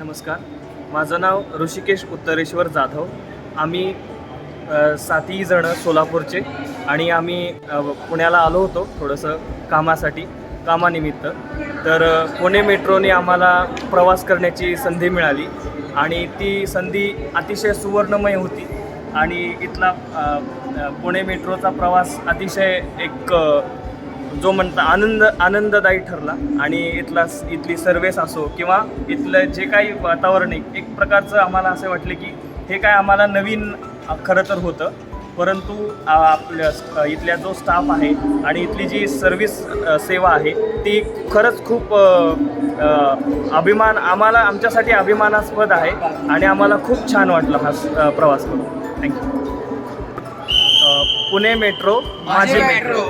नमस्कार. माझं नाव ऋषिकेश उत्तरेश्वर जाधव. आम्ही सातही जण सोलापूरचे आणि आम्ही पुण्याला आलो होतो थोडंसं कामासाठी कामानिमित्त. तर पुणे मेट्रोने आम्हाला प्रवास करण्याची संधी मिळाली आणि ती संधी अतिशय सुवर्णमय होती आणि इथला पुणे मेट्रोचा प्रवास अतिशय एक जो म्हणता आनंद आनंददायी ठरला. आणि इथला इथली सर्व्हिस असो किंवा इथलं जे काही वातावरण आहे एक प्रकारचं आम्हाला असं वाटलं की हे काय आम्हाला नवीन खरं तर होतं. परंतु आपल्या इथल्या जो स्टाफ आहे आणि इथली जी सर्व्हिस सेवा आहे ती खरंच खूप अभिमान आम्हाला आमच्यासाठी अभिमानास्पद आहे आणि आम्हाला खूप छान वाटला हा प्रवास करून. थँक्यू पुणे मेट्रो माझे मेट्रो.